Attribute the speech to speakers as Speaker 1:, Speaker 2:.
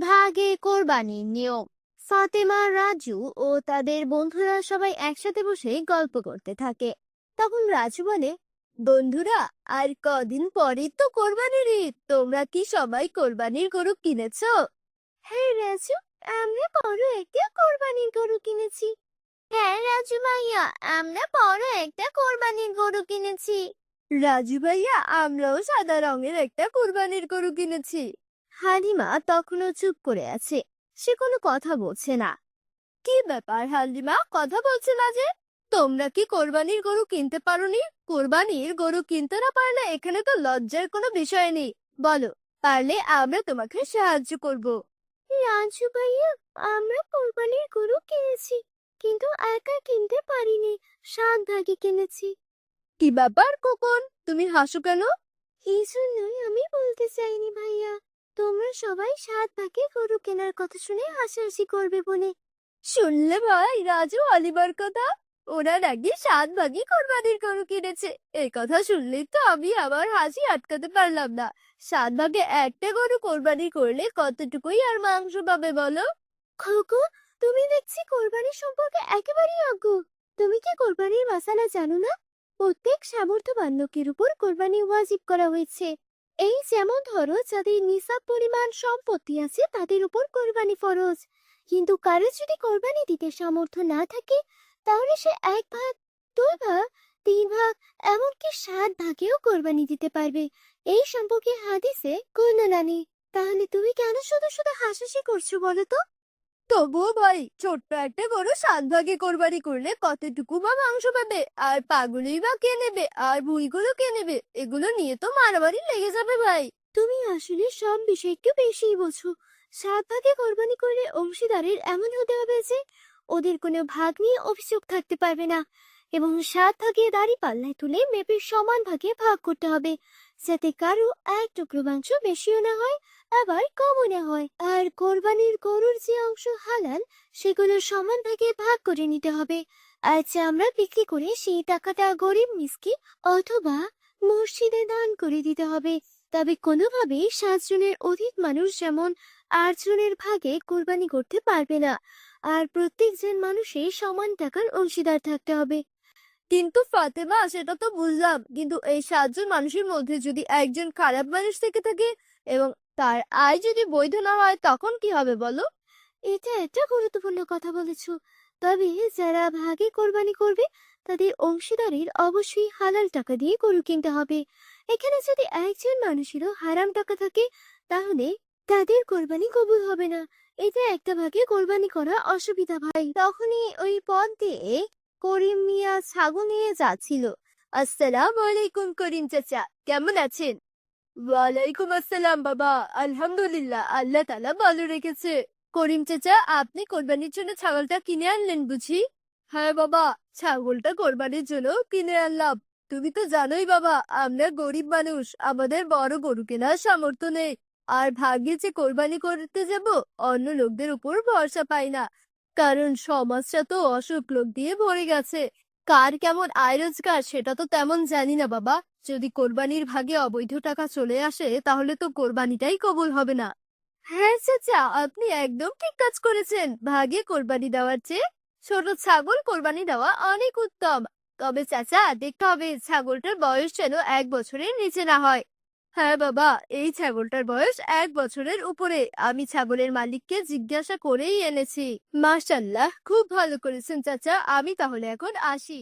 Speaker 1: ভাগে কোরবানির নিয়ম। ফাতেমা, রাজু ও তাদের বন্ধুরা সবাই একসাথে বসে গল্প করতে থাকে। তখন রাজু বলে, বন্ধুরা, আর কদিন পরে তো কোরবানির ঈদ। তোমরা কি সবাই কোরবানির গরু কিনেছ? হ্যাঁ রাজু, আমরা বড় একটা কোরবানির গরু কিনেছি। হ্যাঁ রাজু ভাইয়া, আমরা বড় একটা কোরবানির গরু কিনেছি। রাজু ভাইয়া, আমরাও সাদা রঙের একটা কোরবানির গরু কিনেছি। হালিমা তখনও চুপ করে আছে। সে কোনো কথা বলছে না। কি ব্যাপার হালিমা? কথা বলছে না যে? তোমরা কি কোরবানির গরু কিনতে পারোনি? কোরবানির গরু কিনতে না পারলে এখানে তো লজ্জার কোনো বিষয় নেই। বলো, পারলে আমরা তোমাকে সাহায্য করব। রাজু ভাইয়া, আমরা কোরবানির গরু কিনেছি, কিন্তু একা কিনতে পারিনি। সাত ভাগে কিনেছি। কি ব্যাপার কোকন তুমি হাসো কেন? এই জন্যই আমি বলতে চাইনি ভাইয়া। তোমরা সবাই সাত ভাগে গরু কেনার কথা শুনে হাসাহাসি করবে বলে শুনলে ভাই, রাজু অলিভার কথা? ওরা নাকি সাত ভাগে কোরবানির গরু কিনেছে। এই কথা শুনলেই তো আমি আবার হাসি আটকাতে পারলাম না। সাত ভাগে একটা গরু কোরবানি করলে কতটুকুই আর মাংস পাবে বলো? খোকো, তুমি দেখছি কোরবানির সম্পর্কে একেবারেই অজ্ঞ। তুমি কি কোরবানির মাসালা জানো না? প্রত্যেক সামর্থ্যবান লোকের উপর কোরবানি ওয়াজিব করা হয়েছে। এই যেমন ধরো যাদের নিসাব পরিমাণ সম্পত্তি আছে তাদের উপর কোরবানি ফরজ। কিন্তু কারও যদি কোরবানি দিতে সামর্থ্য না থাকে, তাহলে সে এক ভাগ, দুই ভাগ, তিন ভাগ, এমনকি সাত ভাগেও কোরবানি দিতে পারবে। এই সম্পর্কে হাদিসে বর্ণনা নানি তাহলে তুমি কেন শুধু শুধু হাসাহাসি করছ বলো তো? তবুও ভাই ছোট্ট একটা গরু সাত ভাগে কোরবানি করলে কতটুকু বা মাংস পাবে? আর পাগুলোই বা কে নেবে? আর ভুইগুলো কে নেবে? এগুলো নিয়ে তো মারামারি লেগে যাবে ভাই। তুমি আসলে সব বিষয় একটু বেশিই বোঝো। সাত ভাগে কোরবানি করলে অংশীদারের এমন হতে হবে যে ওদের কোনো ভাগ নিয়ে অভিযোগ থাকতে পারবে না। এবং সাত ভাগে দাড়ি পাল্লায় তুলে মেপে সমান ভাগে ভাগ করতে হবে। যাতে কারও এক টুকরো মাংস বেশিও না হয়, আবার কমও না হয়। আর কোরবানির গরুর যে অংশ হালাল, সেগুলো সমান ভাগে ভাগ করে নিতে হবে। আর চামড়া বিক্রি করে সেই টাকাটা গরিব মিসকি অথবা মসজিদে দান করে দিতে হবে। তবে কোনোভাবেই সাতজনের অধিক মানুষ যেমন আটজনের ভাগে কোরবানি করতে পারবে না। আর প্রত্যেকজন মানুষের সমান টাকার অংশীদার থাকতে হবে। কিন্তু ফাতেমা, সেটা তো বুঝলাম। কিন্তু এই সাতজন মানুষের মধ্যে যদি একজন খারাপ মানুষ থেকে থাকে এবং তার আয় যদি বৈধ না হয়, তখন কি হবে বলো? এটা একটা গুরুত্বপূর্ণ কথা বলেছ। তবে যারা ভাগে কোরবানি করবে, তাদের অংশীদারের অবশ্যই হালাল টাকা দিয়ে গরু কিনতে হবে। এখানে যদি একজন মানুষেরও হারাম টাকা থাকে, তাহলে তাদের কোরবানি কবুল হবে না। এটা একটা ভাগে কোরবানি করা অসুবিধা ভাই। তখনই ওই পথ দিয়ে করিম মিয়া ছাগল নিয়ে যাচ্ছিল। আসসালামু আলাইকুম করিম চাচা, কেমন আছেন? ওয়ালাইকুম আসসালাম বাবা, আলহামদুলিল্লাহ, আল্লাহ তালা ভালো রেখেছে। করিম চাচা, আপনি কোরবানির জন্য ছাগলটা কিনে আনলেন বুঝি? হ্যাঁ বাবা, ছাগলটা কোরবানির জন্য কিনে আনলাম। তুমি তো জানোই বাবা, আমরা গরিব মানুষ, আমাদের বড় গরু কেনার সামর্থ্য নেই। আর ভাগ্যে যে কোরবানি করতে যাব, অন্য লোকদের উপর ভরসা পাই না। কারণ সমাজটা তো অসুখ লোক দিয়ে ভরে গেছে। কার কেমন আয় রোজগার সেটা তো তেমন জানি না বাবা। যদি কোরবানির ভাগে অবৈধ টাকা চলে আসে, তাহলে তো কোরবানিটাই কবুল হবে না। হ্যাঁ চাচা, আপনি একদম ঠিক কাজ করেছেন। ভাগে কোরবানি দেওয়ার চেয়ে ছোট ছাগল কোরবানি দেওয়া অনেক উত্তম। তবে চাচা, দেখতে হবে ছাগলটার বয়স যেন এক বছরের নিচে না হয়। হ্যাঁ বাবা, এই ছাগলটার বয়স এক বছরের উপরে। আমি ছাগলের মালিককে জিজ্ঞাসা করেই এনেছি। মাশাল্লাহ খুব ভালো করেছেন চাচা। আমি তাহলে এখন আসি।